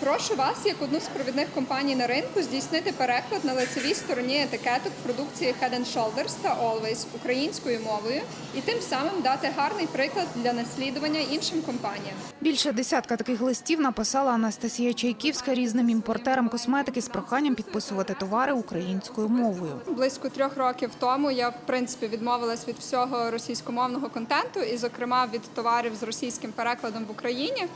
Прошу вас, як одну з провідних компаній на ринку, здійснити переклад на лицевій стороні етикеток продукції Head Shoulders та Always українською мовою і тим самим дати гарний приклад для наслідування іншим компаніям. Більше десятка таких листів написала Анастасія Чайківська різним імпортерам косметики з проханням підписувати товари українською мовою. Близько трьох років тому я в принципі відмовилась від всього російськомовного контенту, і, зокрема, від товарів з російським перекладом в Україні.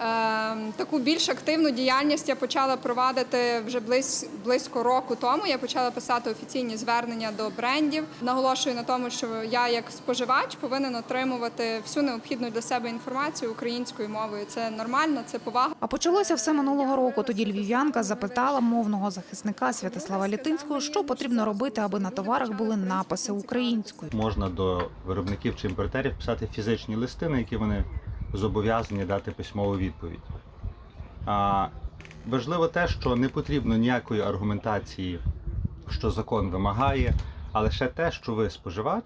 Ем, Таку більш активну діяльність я почала провадити вже близь, близько року тому. Я почала писати офіційні звернення до брендів. Наголошую на тому, що я як споживач повинен отримувати всю необхідну для себе інформацію українською мовою. Це нормально, це повага. А почалося все минулого року. Тоді львів'янка запитала мовного захисника Святослава Літинського, що потрібно робити, аби на товарах були написи українською. можна до виробників чи імпортерів писати фізичні листи, на які вони зобов'язані дати письмову відповідь. Важливо те, що не потрібно ніякої аргументації, що закон вимагає, а лише те, що ви споживач,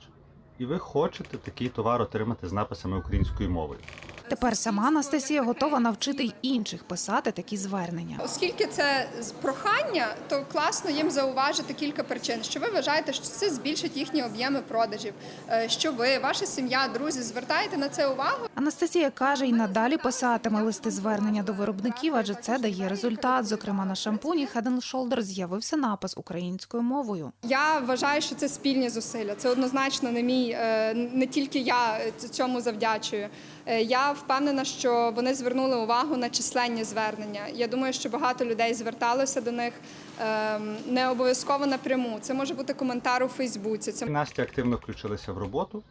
і ви хочете такий товар отримати з написами українською мовою. Тепер сама Анастасія готова навчити й інших писати такі звернення. Оскільки це прохання, то класно їм зауважити кілька причин, що ви вважаєте, що це збільшить їхні об'єми продажів, е, що ви, ваша сім'я, друзі звертаєте на це увагу. Анастасія каже, й надалі писатиме листи звернення до виробників, адже це дає результат. Зокрема, на шампуні Head Shoulder з'явився напис українською мовою. Я вважаю, що це спільні зусилля. Це однозначно не мій, е, не тільки я цьому завдячую. Е, Я впевнена, що вони звернули увагу на численні звернення. Я думаю, що багато людей зверталося до них ем, не обов'язково напряму. Це може бути коментар у Фейсбуці. Це Настя активно включилася в роботу.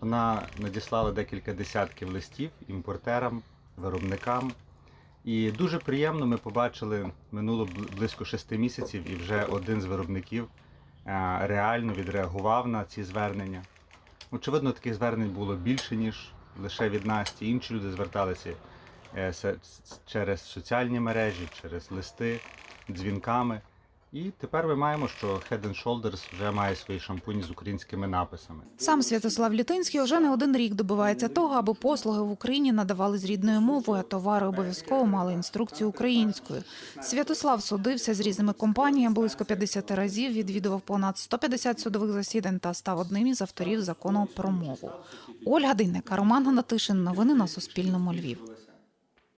Вона надіслала декілька десятків листів імпортерам, виробникам. І дуже приємно ми побачили минуло близько шести місяців, і вже один з виробників е, реально відреагував на ці звернення. Очевидно, таких звернень було більше, ніж лише від Насті. Інші люди зверталися е, через соціальні мережі, через листи, дзвінками. І тепер ми маємо, що Head Shoulders вже має свої шампуні з українськими написами. Сам Святослав Літинський вже не один рік добивається того, аби послуги в Україні надавали з рідною мовою, а товари обов'язково мали інструкцію українською. Святослав судився з різними компаніями близько 50 разів, відвідував понад 150 судових засідань та став одним із авторів закону про мову. Ольга Дейнека, Роман Гнатишин. Новини на Суспільному. Львів.